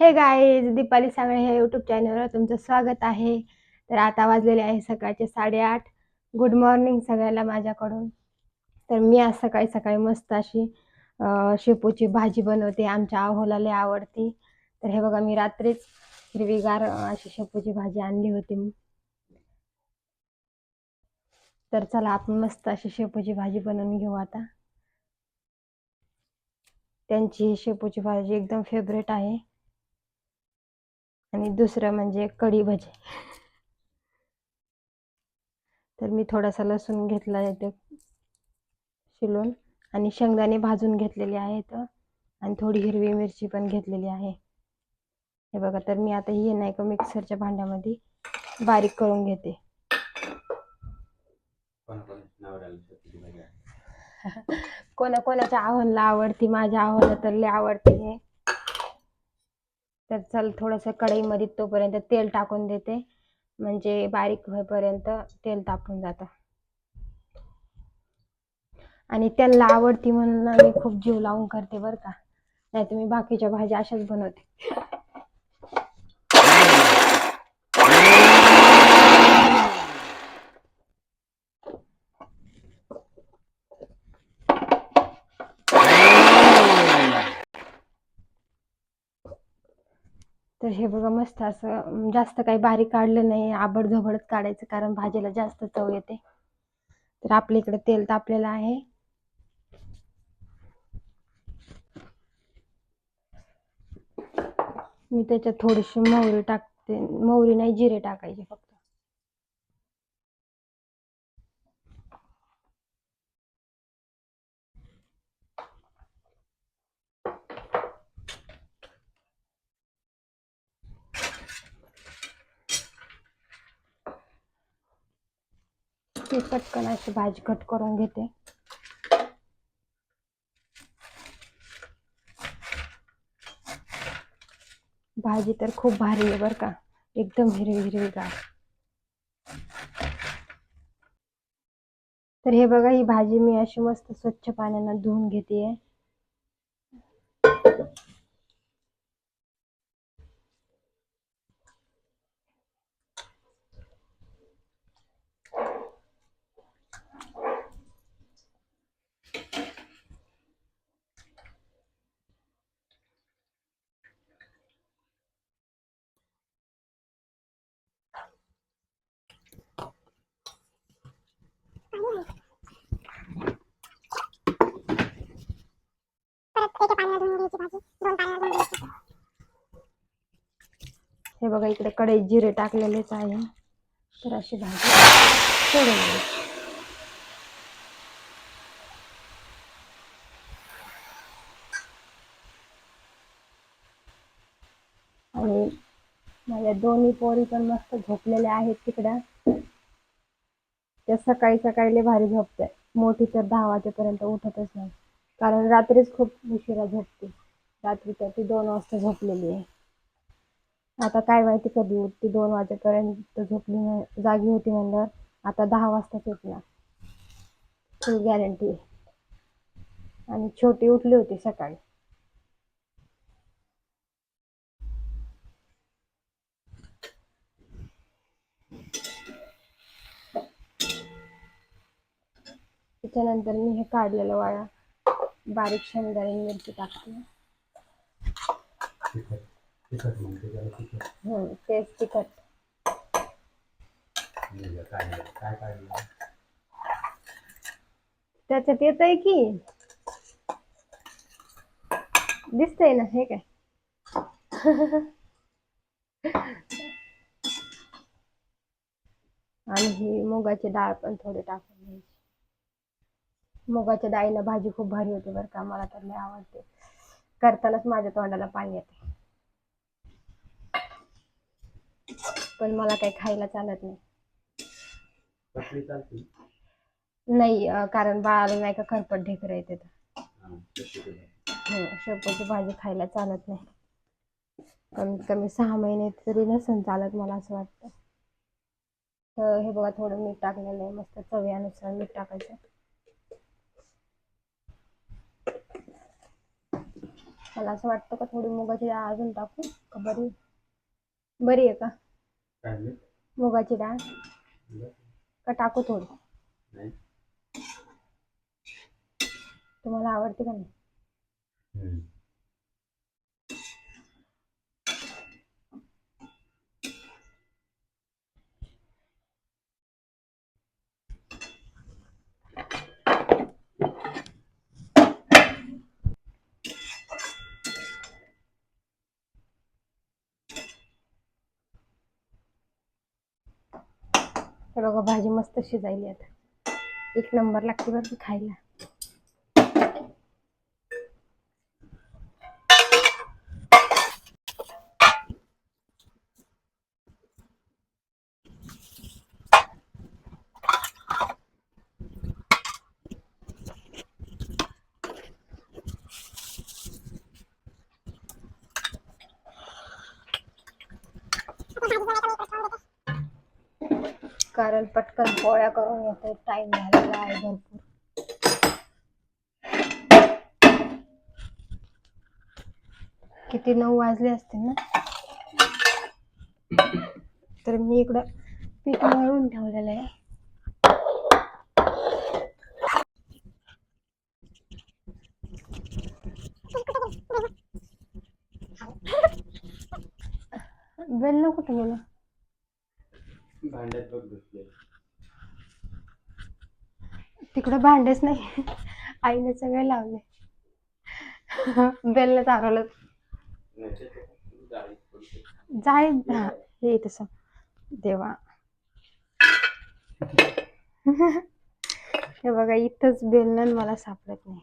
हे गाईज दीपाली सांगळे ह्या यूट्यूब चॅनलवर तुमचं स्वागत आहे. तर आता वाजलेले आहे सकाळचे साडेआठ. गुड मॉर्निंग सगळ्याला माझ्याकडून. तर मी आज सकाळी सकाळी मस्त अशी शेपूची भाजी बनवते. आमच्या आहोला लय आवडती. तर हे बघा मी रात्रीच हिरवीगार अशी शेपूची भाजी आणली होती. तर चला आपण मस्त अशी शेपूची भाजी बनवून घेऊ आता. त्यांची ही शेपूची भाजी एकदम फेवरेट आहे. आणि दुसरं म्हणजे कढी भजी. तर मी थोडासा लसूण घेतला आहे शिलून आणि शेंगदाणे भाजून घेतलेले आहेत आणि थोडी हिरवी मिरची पण घेतलेली आहे. हे बघा तर मी आता हे नाही का मिक्सरच्या भांड्यामध्ये बारीक करून घेते. कोणा कोणाच्या आव्हानला आवडती माझ्या आव्हानला तर लय आवडते हे तर चल थोडंसं कढईमध्ये तोपर्यंत तेल टाकून देते. म्हणजे बारीक होईपर्यंत तेल तापून जातं. आणि त्याला आवडती म्हणून मी खूप जीव लावून करते बरं का. नाही तर मी बाकीच्या भाज्या अशाच बनवते. तर हे बघा मस्त असं जास्त काही बारीक काढलं नाही आबडधोबडच काढायचं कारण भाजीला जास्त चव येते. तर आपल्या इकडे तेल तापलेलं आहे. मी त्याच्यात थोडीशी मोहरी टाकते मोहरी नाही जिरे टाकायचे फक्त. ती पटकन अशी भाजी कट करून घेते. भाजी तर खूप भारी आहे बरं का. एकदम हिरवी हिरवीगार तर हे बघा ही भाजी मी अशी मस्त स्वच्छ पाण्यानं धुवून घेते हे बघा इकडे कडे जिरे टाकलेलेच आहे. तर अशी भाजी सोडून द्यायची. आणि माझ्या दोन्ही पोरी पण मस्त झोपलेल्या आहेत तिकडं. त्या सकाळी सकाळी भारी झोपते मोठी तर दहा वाजेपर्यंत उठतच नाही. कारण रात्रीच खूप उशिरा झोपते. रात्री तर ती दोन वाजता झोपलेली आहे. आता काय माहिती कधी उठते दोन वाजेपर्यंत झोपली जागी होती म्हणल्यावर आता दहा वाजताच उठणार. फुल गॅरंटी आहे. आणि छोटी उठली होती सकाळी. त्याच्यानंतर मी हे काढलेलं वाया बारीक शेंगदाणे मिरची टाकते तिखट म्हणते त्याला तिखट हम्म, काय काय येत आहे की दिसतंय ना हे काय? आणि ही मुगाची डाळ पण थोडी टाकून घ्यायची. मुगाच्या डाळीनं भाजी खूप भारी होते बरं का मला तर लय आवडते. करतानाच माझ्या तोंडाला पाणी येते. पण मला काही खायला चालत नाही. नाही कारण बाळाला नाही का खरपट ढेकर येते हां शेपूची भाजी खायला चालत नाही. कमीत कमी सहा महिने तरी नसेल चालत मला असं वाटतं. तर हे बघा थोडं मीठ टाकलेलं आहे मस्त चव्यानुसार मीठ टाकायचं. मला असं वाटतं का थोडी मुगाची डाळ अजून टाकू? का बरी? बरी आहे का? मुगाची डाळ. का टाकू थोडी? तुम्हाला आवडते का नाही? हे बघा भाजी मस्त शिजायली आता. एक नंबर लागते बरं खायला. कारण पटकन पोळ्या करून येतो. टाइम झालेला आहे भरपूर. किती नऊ वाजले असतील ना? तर मी इकडं पीठ मळून ठेवलेलं आहे. बेल कुठे गेलं भांड्यात बघ तिकडं भांडेच नाही. आईने सगळे लावले. बेलने जाळीत पडते. जाईल हा हे तसं देवा. हे बघा इथंच बेलन मला सापडत नाही.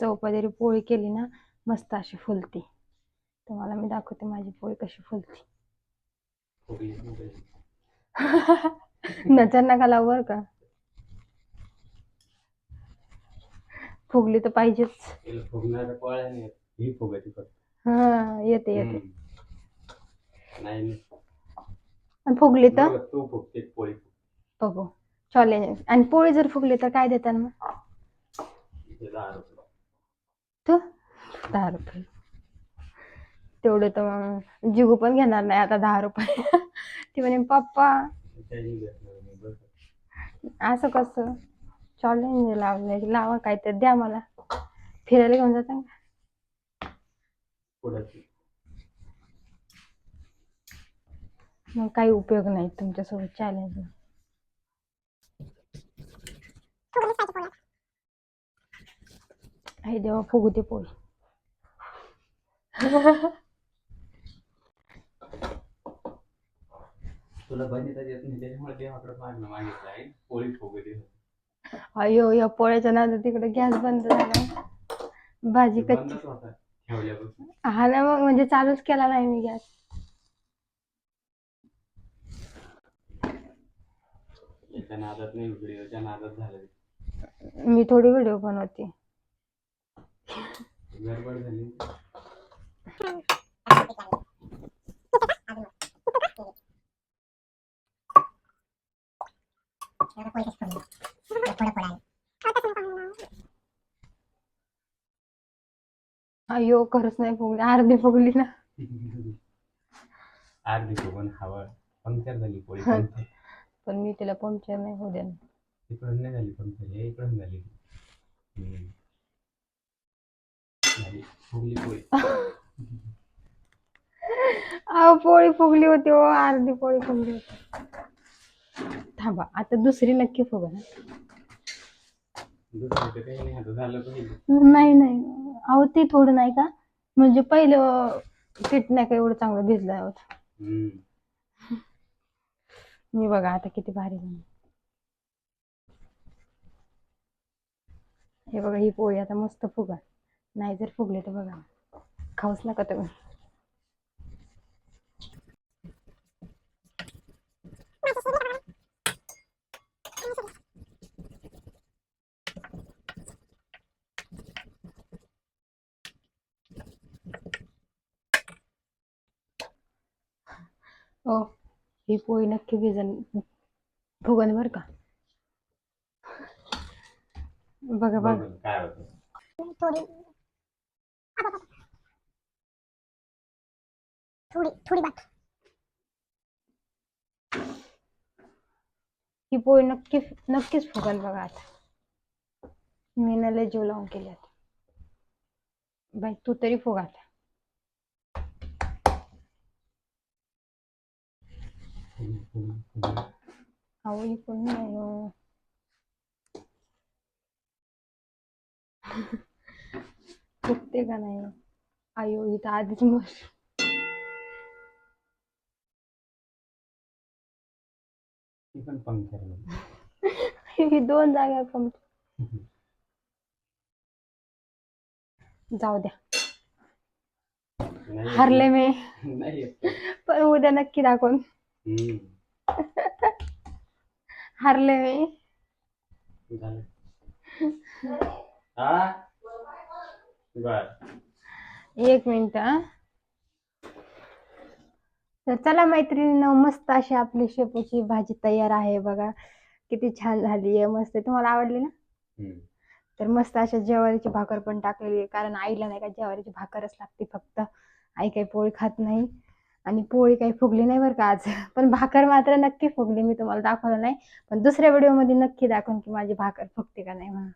चौपादरी पोळी केली ना मस्त अशी फुलती. तुम्हाला मी दाखवते माझी पोळी कशी फुलती. नजर नका लावू बरं का. फुगली तर पाहिजेच. ही हा येते येते. फुगली तर? बघ, तू फुगते पोळी बघू. चॅलेंज आणि पोळी जर फुगली तर काय देतात मग? दहा रुपये. तेवढे तर मग जिगू पण घेणार नाही आता दहा रुपये. ती म्हणे पप्पा. असं कसं? चॅलेंज लावलंय लावा काय तर द्या मला. फिरायला घेऊन जाता का? मग काही उपयोग नाही तुमच्यासोबत चॅलेंज आई देवा फुगू दे पोळी. तुला बनवता येत नाही त्याच्यामुळे देवाकडे मागणं मागितलं आहे. पोळी फुगली अयो या पोळ्याच्या नादात तिकडे गॅस बंद झाला. भाजी कच्ची. बंदच होता ठेवल्यापासून. हा ना मग म्हणजे चालूच केला नाही मी गॅस. याच्या नादात नाही व्हिडिओच्या नादात झालं. मी थोडी व्हिडिओ बनवते. गडबड झाली. अयो खरंच नाही फुगली अर्धी फुगली ना. अर्धी फुगून हवा. पंक्चर झाली पोळी पण मी तिला पंक्चर नाही होऊ देणार. इकडून नाही झाली पंक्चर हे इकडून. झाली. फुगली पोळी. अहो पोळी फुगली होती ओ अर्धी पोळी फुगली होती. थांबा आता दुसरी नक्की फुगा नाही नाही नाही. अहो ते थोडं नाही का? म्हणजे पहिलं पीठ नाही का एवढं चांगलं भिजलं होतं. मी बघा आता किती भारी झाली हे बघा ही पोळी आता मस्त फुगा. नाही जर फुगले तर बघा. खाऊच नका तुम्ही ओ ही पोळी नक्की भिजन फुगन बर का बघा बघा बघू काय होतं थोडी थोडी थोडी बात. ही पोळी नक्की नक्कीच फुगन बघा आता. मी न लय जीव लावून केली आता. बाई तू तरी फुगा आता. अहो ही पण नाही हो. फुगते का नाही? आयो इथं आधीच मस्त ती पण पंक्चर ही दोन जागा कम जाऊ द्या. हरले मी. नाही. पण उद्या नक्की दाखवून. हम्म. हरले मी. झालं. हा? बर. एक मिनिट हा. तर चला मैत्रिणींनो मस्त अशी आपली शेपूची भाजी तयार आहे बघा. किती छान झाली आहे मस्त तुम्हाला आवडली ना. तर मस्त अशा ज्वारीची भाकर पण टाकलेली आहे. कारण आईला नाही का ज्वारीची भाकरच लागते फक्त. आई काही पोळी खात नाही. आणि पोळी काही फुगली नाही बरं का आज. पण भाकर मात्र नक्की फुगली मी तुम्हाला दाखवलं नाही. पण दुसऱ्या व्हिडिओमध्ये नक्की दाखवून की माझी भाकर फुगते का नाही म्हणून.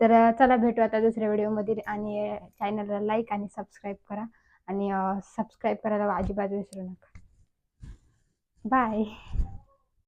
तर चला भेटू आता दुसऱ्या व्हिडिओमध्ये. आणि चॅनलला लाईक आणि सबस्क्राईब करा. आणि सबस्क्राईब करायला अजिबात विसरू नका. बाय